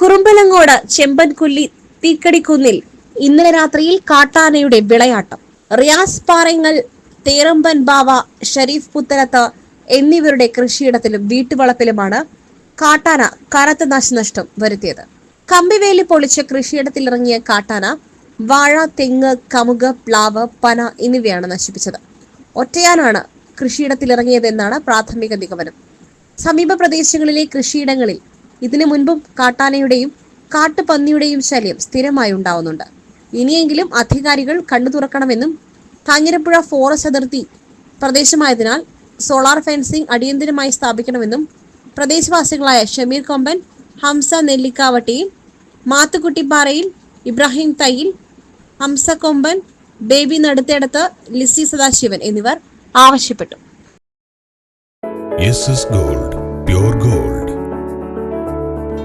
പാലക്കാട് ചെമ്പൻകുല്ലി തീക്കടിക്കുന്നിൽ ഇന്നലെ രാത്രിയിൽ കാട്ടാനയുടെ വിളയാട്ടം. റിയാസ് പാറങ്ങൽ തേറമ്പൻ ബാവ ഷരീഫ് പുത്തലത്ത് എന്നിവരുടെ കൃഷിയിടത്തിലും വീട്ടുവളപ്പിലുമാണ് കാട്ടാന കനത്ത നാശനഷ്ടം വരുത്തിയത്. കമ്പിവേലി പൊളിച്ച് കൃഷിയിടത്തിലിറങ്ങിയ കാട്ടാന വാഴ തെങ്ങ് കമുക് പ്ലാവ് പന എന്നിവയാണ് നശിപ്പിച്ചത്. ഒറ്റയാനാണ് കൃഷിയിടത്തിലിറങ്ങിയതെന്നാണ് പ്രാഥമിക നിഗമനം. സമീപ പ്രദേശങ്ങളിലെ കൃഷിയിടങ്ങളിൽ ഇതിനു മുൻപും കാട്ടാനയുടെയും കാട്ടുപന്നിയുടെയും ശല്യം സ്ഥിരമായി ഉണ്ടാവുന്നുണ്ട്. ഇനിയെങ്കിലും അധികാരികൾ കണ്ണു തുറക്കണമെന്നും കാഞ്ഞിരപ്പുഴ ഫോറസ്റ്റ് അതിർത്തി പ്രദേശമായതിനാൽ സോളാർ ഫെൻസിംഗ് അടിയന്തിരമായി സ്ഥാപിക്കണമെന്നും പ്രദേശവാസികളായ ഷമീർ കൊമ്പൻ ഹംസ നെല്ലിക്കാവട്ടിയിൽ മാത്തുക്കുട്ടിപ്പാറയിൽ ഇബ്രാഹിം തയ്യിൽ ഹംസ കൊമ്പൻ ബേബി നടുത്തേടത്ത് ലിസി സദാശിവൻ എന്നിവർ ആവശ്യപ്പെട്ടു. Gold pure gold